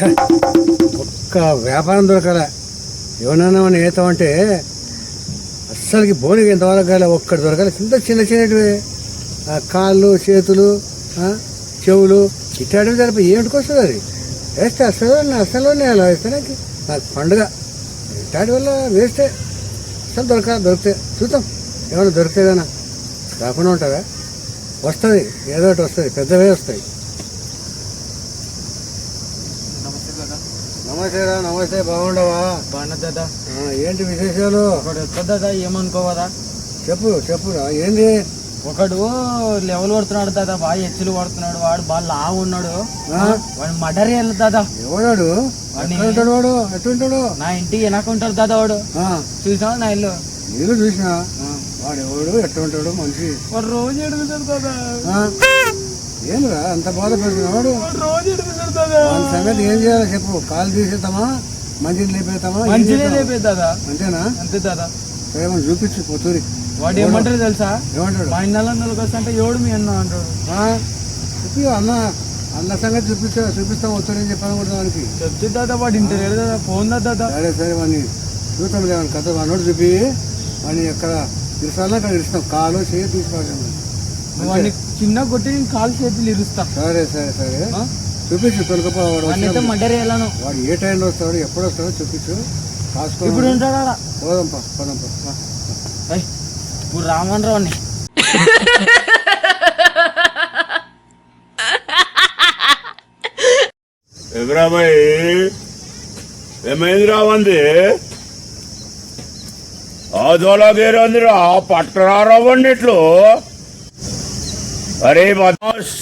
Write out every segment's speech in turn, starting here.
ఒక్క వ్యాపారం దొరకలే. ఎవరన్నా మనం ఏతామంటే అస్సలకి బోనికి ఎంతవరకు కాలే ఒక్కటి దొరకాలి. చిన్న చిన్న చిన్నటివి. కాళ్ళు చేతులు చెవులు ఇట్లాంటివి జరిపి ఏమిటికి వస్తుంది అది? వేస్తే అసలు అసలు అలా వేస్తే నాకు నాకు పండుగ. ఇట్లాంటి వల్ల వేస్తే అసలు దొరక దొరికితే చూద్దాం. ఏమైనా దొరికితేదన్నా రాకుండా ఉంటుందా వస్తుంది. ఏదో ఒకటి వస్తుంది. పెద్దవే వస్తాయి నమస్తే దాదా నమస్తే రా నమస్తే బాగుండవా? బాగున్నా దాదా ఏంటి విశేషాలు? ఒకడు వస్తుంది దాదా ఏమనుకోవదా చెప్పు చెప్పురా ఏంది? ఒకడు లెవెల్ పడుతున్నాడు దాదా బాగా ఎచ్చులు పడుతున్నాడు వాడు బాగా లావు ఉన్నాడు? వాడు మర్డర్ వెళ్ళదు దాదా ఎవడాడు ఉంటాడు వాడు? ఎట్లుంటాడు నా ఇంటి వెనక ఉంటాడు దాదా వాడు. ఆ, చూసావా నా ఇల్లు? నేను చూసినా. వాడు ఎవడు ఎట్లుంటాడు మనిషి. వాడు రోజు ఎడుగుతాడు దాదా ఏంరా అంత బాధ పెడుతున్నాడు సంగతి ఏం చేయాలో చెప్పు. కాలు తీసేద్దామా? మంచిని లేపేద్దామా? ఏం మంచిదే చేద్దాం? లేపే దాదా అంతేనా? అంతే దాదా మనం చూపించు పొత్తూరి వాడు ఏమంటారు తెలుసా? ఏమంటాడు? మా ఇన్నెల నెలకు వస్తుంటే ఎవడు మీ అన్న అంటాడు? అన్న. అన్న సంగతి చూపిస్తా చూపిస్తాం వస్తాడని చెప్పాను కూడా దానికి చెప్తే దాదా వాడు ఇంటర్ దాదా ఫోన్ దా దాదా సరే సరే వాడిని చూద్దాం లేవని కథ వాడినోడు చూపి. వాడిని ఎక్కడ ఇరుసాలో అక్కడ ఇరుస్తాం కాలు చేయి తీసుకోవాలి. వాడిని చిన్న కొట్టి నేను కాలు చేతులు ఇరుస్తా. సరే సరే సరే? చూపించు తొలకపో వాడు. మర్డర్ వెళ్ళను వాడు ఏ టైంలో వస్తాడు ఎప్పుడు వస్తాడో చూపించు. కాసుకో ఇప్పుడు ఉంటాడా పోదాంపా పోదాంపా ఏయ్, ఇప్పుడు రామన్ రావుని ఎదురాబాయి ఏమైంది రావంది ఆదోలాగేరందిరా పట్టరారవ్వండి ఇట్లు? అరే బదాస్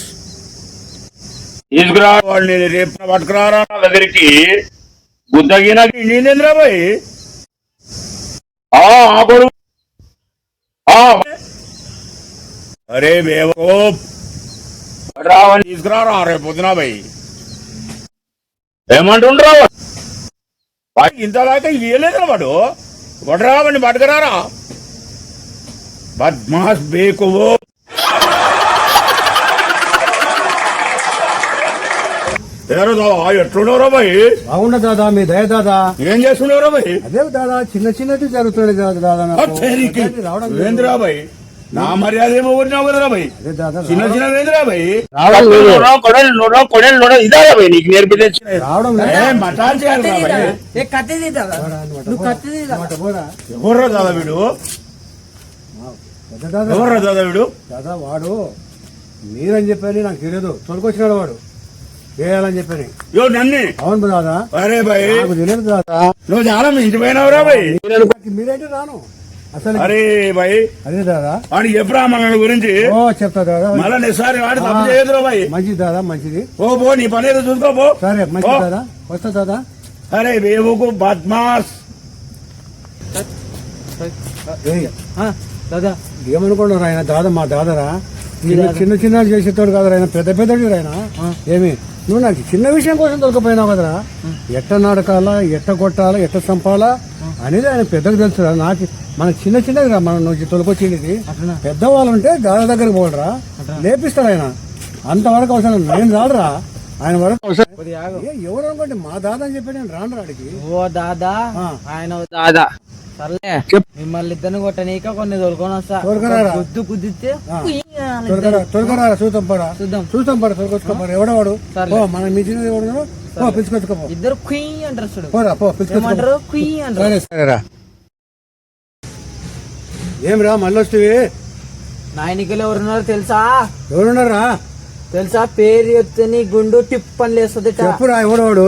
తీసుకురా వాడిని రేపు పట్టుకురారా? నా దగ్గరికి గుద్దగినకి ఇండిరా బాయ్? అరే రావని తీసుకురారా రేపు పొద్దున బాయ్? ఏమంటుండ్రా ఇంతదాకా ఇయ్యలేదు వాడు. వడరా వాడిని పట్టుకురారా? బద్మాస్ బేకు ఎవరు దాదా ఎట్లున్నారా దాదా మీ దయ దాదా. ఏం చేస్తున్నారా అదే దాదా చిన్న చిన్నది జరుగుతుంది దాదా. ఏంద్రా నా మర్యాద ఏమో కదరా చిన్న చిన్న రావడం. కొడలు కొడలు ఇదారా నీకు నేర్పించే మటాన్ చేయాలి దాదా. ఎవర్రా వీడు దాదా. ఎవర్రా దాదా వీడు? దాదా వాడు. మీరని చెప్పని నాకు తెలియదు. తొలకొచ్చినాడు వాడు. వేయాలని చెప్పని. యో నన్ను? అవును దాదా అరే బాయ్. నాకు తెలియదు దాదా నువ్వు చాలా మించిపోయినావురా బాయ్. నాకు మీరైతే రాను? అసలు అరే అదే దాదా చెప్పురా మన గురించి? ఓ చెప్తా దాదా మళ్ళా నెసారి వాడు తప్పు చేయదురా బాయ్. మంచిది దాదా మంచిది. ఓ పో నీ పని ఏదో చూసుకో పో. సరే మంచిది. దాదా వస్తా దాదా అరే బేబుకు బద్మాస్. దాదా ఏమనుకున్నారు ఆయన? దాదా మా దాదరా చిన్న చిన్న చిన్న చేసేటోడు కాదు ఆయన. పెద్ద పెద్దడు ఆయన. ఏమి? నువ్వు నాకు చిన్న విషయం కోసం దొరికిపోయినావు కదరా. ఎట్ట నడకాలా ఎట్ట కొట్టాలా ఎట్ట చంపాలా అనేది ఆయన పెద్దకు తెలుసురా నాకు మనకు చిన్న చిన్నది రా మనం నుంచి తొలకొచ్చింది? పెద్దవాళ్ళు ఉంటే దాదా దగ్గరికి పోడరా లేపిస్తాడు ఆయన. అంతవరకు అవసరం నేను రాడురా ఆయన వరకు అవసరం. ఎవరు అనుకోండి మా దాదా అని చెప్పి నేను రాను రాడికి ఓ దాదా. ఆయన ఓ దాదా. సర్లే. మిమ్మల్ని ఇద్దరిని కొట్టనీక కొన్ని తోలుకొని వస్తా? గుద్దు ఇద్దరు. త్వరగా చూద్దాం చూద్దాం. పరా తొలకొచ్చుకోపోరా ఎవడవాడు మన మించిన ఎవడు ఓ పిలుచుకొచ్చుకోపో ఇద్దరు కుయ్యి అంటారు చూడు. పోరా పో పిలుచుకొచ్చుకో ఏమంటారు? కుయ్యి అంటారు. సరే సరేరా ఏం రా మళ్ళీ వస్తేవి? నాయనికలు ఎవరున్నారో తెలుసా? ఎవరున్నారా? తెలుసా? పేరు చెప్తే నీ గుండు టిప్ అని లేస్తుంది చెప్పురా ఎవడవాడు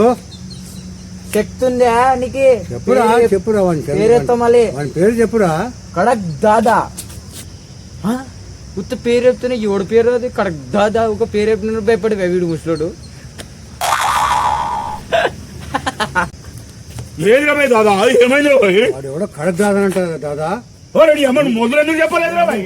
చెప్తుందా నీకు? చెప్పురా పేరు- చెప్పురా వాని పేరు. మళ్ళీ వాని పేరు చెప్పురా? కడక్ దాదా? ఉత్త పేరు చెప్తేనే ఎవడు పేరు అది? కడక్ దాదా ఒక పేరు చెప్పిన భయపడి వీడు ముసలోడు. ఏదిరా దాదా? వాడు ఎవడో కడక్ దాదా అంటారు దాదా. అమ్మ మొదలు ఎందుకు చెప్పలేదురా బాయ్